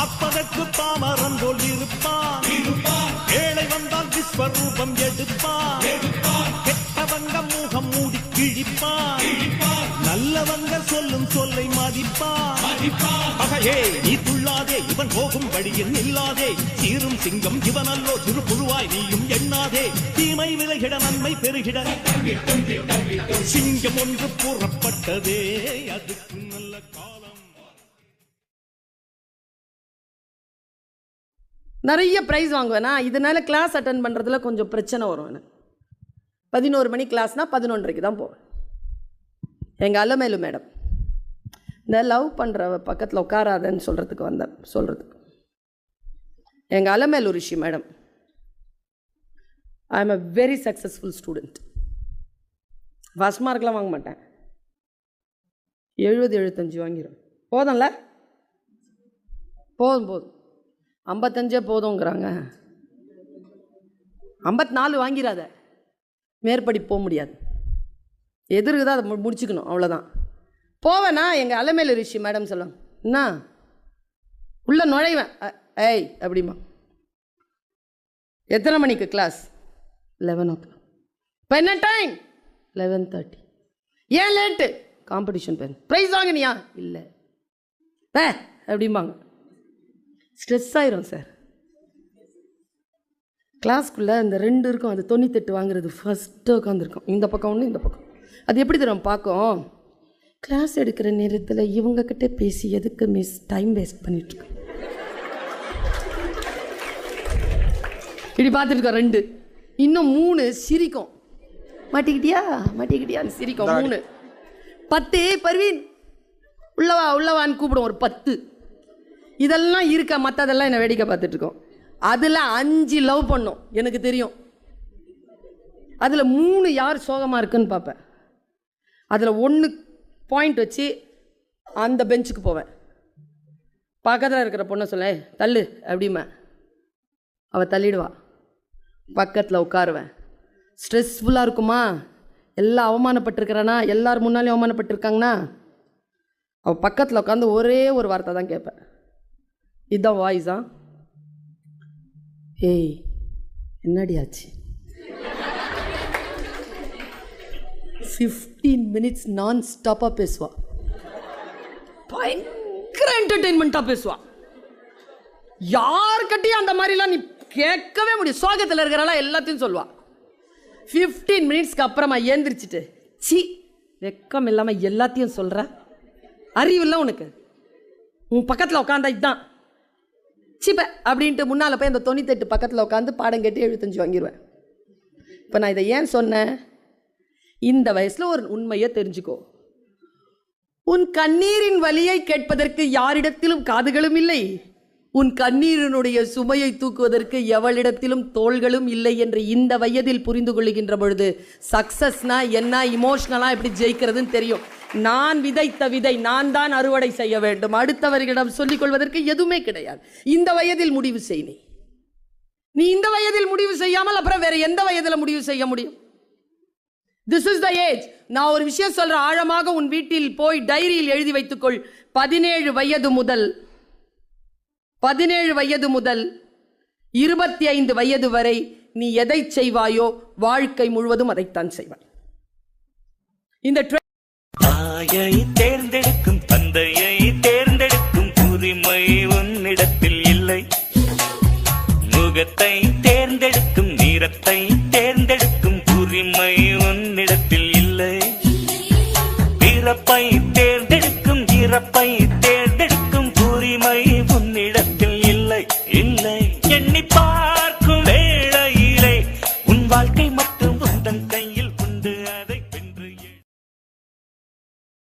பார்ப்பதற்கு பாமரன் போல் இருப்பான். ஏழை வந்தால் விஸ்வரூபம் எடுப்பான். கெட்டவங்க முகம் மூடி கிழிப்பான். நல்லவங்க சொல்லும் சொல்லை மதிப்பான். நீ துள்ளாதே இவன் போகும் வழியில் நில்லாதே. சீரும் சிங்கம் இவனல்லோ சிறு புழுவாய் நீயும் எண்ணாதே. தீமை விலகிட நன்மை பெருகிட. சிங்கம் ஒன்று புறப்பட்டதே. அதுக்கு நல்ல காலம். நிறைய ப்ரைஸ் வாங்குவேனா. இதனால் கிளாஸ் அட்டன் பண்ணுறதுல கொஞ்சம் பிரச்சனை வரும் எனக்கு. பதினோரு மணி கிளாஸ்னால் பதினொன்றரைக்கு தான் போவேன். எங்கள் அலமேலு மேடம். இந்த லவ் பண்ணுற பக்கத்தில் உட்காராதன்னு சொல்கிறதுக்கு வந்தேன். சொல்கிறதுக்கு எங்கள் Alamelu Rishi madam. I am a very successful student first மார்க்லாம் வாங்க மாட்டேன். எழுபது எழுபத்தஞ்சு வாங்கிடும் போதும்ல? போதும் போதும். ஐம்பத்தஞ்சே போதுங்கிறாங்க. ஐம்பத்தி நாலு வாங்கிடாத மேற்படி போக முடியாது. எதிர்க்கு தான் அதை மு- முடிச்சுக்கணும் அவ்வளோதான் போவேண்ணா எங்கள் அலமேலு ரிஷி மேடம் சொல்லுவாங்க. என்ன உள்ளே நுழைவேன். ஏய் அப்படிமா எத்தனை மணிக்கு கிளாஸ் லெவன் ஓ கிளாக் இப்போ என்ன டைம் லெவன் தேர்ட்டி ஏன் லேட்டு காம்படிஷன் பேர் ப்ரைஸ் வாங்கினியா? இல்லை. வே அப்படிம்பாங்க. ஸ்ட்ரெஸ் ஆயிரும் சார். கிளாஸ்க்குள்ளே இந்த ரெண்டு இருக்கும் அது தொண்ணூத்தெட்டு வாங்குறது ஃபஸ்ட்டு உட்காந்துருக்கும் இந்த பக்கம் ஒன்று இந்த பக்கம். அது எப்படி தெரியும் பார்க்கும்? கிளாஸ் எடுக்கிற நேரத்தில் இவங்கக்கிட்ட பேசி எதுக்கு மிஸ் டைம் வேஸ்ட் பண்ணிட்டுருக்கோம் இப்படி பார்த்துருக்கோம் ரெண்டு. இன்னும் மூணு சிரிக்கும். மாட்டிக்கிட்டியா? மாட்டிக்கிட்டியான்னு சிரிக்கும் மூணு. பத்து பர்வீன். உள்ளவா உள்ளவான்னு கூப்பிடும் ஒரு பத்து. இதெல்லாம் இருக்க? மற்றதெல்லாம் என்னை வேடிக்கை பார்த்துட்டு இருக்கோம். அதில் அஞ்சு லவ் பண்ணும். எனக்கு தெரியும். அதில் மூணு யார் சோகமாக இருக்குன்னு பார்ப்பேன். அதில் ஒன்று பாயிண்ட் வச்சு அந்த பெஞ்சுக்கு போவேன். பக்கத்தில் இருக்கிற பொண்ணை சொல்ல தள்ளு அப்படிமே அவள் தள்ளிடுவா. பக்கத்தில் உட்காருவேன். ஸ்ட்ரெஸ்ஃபுல்லாக இருக்குமா? எல்லாம் அவமானப்பட்டிருக்கிறானா? எல்லார் முன்னாலையும் அவமானப்பட்டிருக்காங்கன்னா? அவள் பக்கத்தில் உட்காந்து ஒரே ஒரு வார்த்தை தான் கேட்பேன். இதுதான் வாய்ஸா ஏய் என்னடி ஆச்சு? ஃபிஃப்டீன் மினிட்ஸ் நான் ஸ்டாப்பாக பேசுவா. பயங்கர என்டர்டெயின்மெண்ட்டாக பேசுவா. யார்கிட்டையும் அந்த மாதிரிலாம் நீ கேட்கவே முடியும் சோகத்தில் இருக்கிறாளா எல்லாத்தையும் சொல்லுவா. ஃபிஃப்டீன் மினிட்ஸ்க்கு அப்புறமா ஏந்திரிச்சிட்டு சி வெக்கம் இல்லாமல் எல்லாத்தையும் சொல்கிற அறிவு இல்லை உனக்கு. உன் பக்கத்தில் உட்காந்தா இதுதான் சிப்ப அப்படின்ட்டு முன்னால் போய் அந்த தொண்ணூத்தெட்டு பக்கத்தில் உட்காந்து பாடம் கேட்டு எழுபத்தஞ்சு வாங்கிடுவேன் இப்போ நான் இதை ஏன் சொன்னேன்? இந்த வயசில் ஒரு உண்மையை தெரிஞ்சுக்கோ. உன் கண்ணீரின் வலியை கேட்பதற்கு யாரிடத்திலும் காதுகளும் இல்லை. உன் கண்ணீரினுடைய சுமையை தூக்குவதற்கு எவளிடத்திலும் தோள்களும் இல்லை என்று இந்த வயதில் புரிந்து கொள்ளுகின்ற பொழுது சக்சஸ்னா என்ன இமோஷ்னலாக எப்படி ஜெயிக்கிறதுன்னு தெரியும். நான் விதைத்த விதை நான் தான் அறுவடை செய்ய வேண்டும். அடுத்தவர்களிடம் சொல்லிக் கொள்வதற்கு எதுவுமே கிடையாது. இந்த வயதில் முடிவு செய் நீ. நீ இந்த வயதில் முடிவு செய்யாமல் அப்புறம் வேற எந்த வயதில் முடிவு செய்ய முடியும்? திஸ் இஸ் த ஏஜ் நான் ஒரு விஷயம் சொல்றேன். ஆழமாக உன் வீட்டில் போய் டைரியில் எழுதி வைத்துக்கொள். பதினேழு வயது முதல் பதினேழு வயது முதல் இருபத்தி ஐந்து வயது வரை நீ எதை செய்வாயோ வாழ்க்கை முழுவதும் அதைத்தான் செய்வாய். இந்த தாயை தேர்ந்தெடுக்கும் தந்தையை தேர்ந்தெடுக்கும் உரிமை உன்னிடத்தில் இல்லை. முகத்தை தேர்ந்தெடுக்கும் நீரத்தை தேர்ந்தெடுக்கும் உரிமை உன்னிடத்தில் இல்லை. பிறப்பை தேர்ந்தெடுக்கும் இறப்பை தேர்ந்த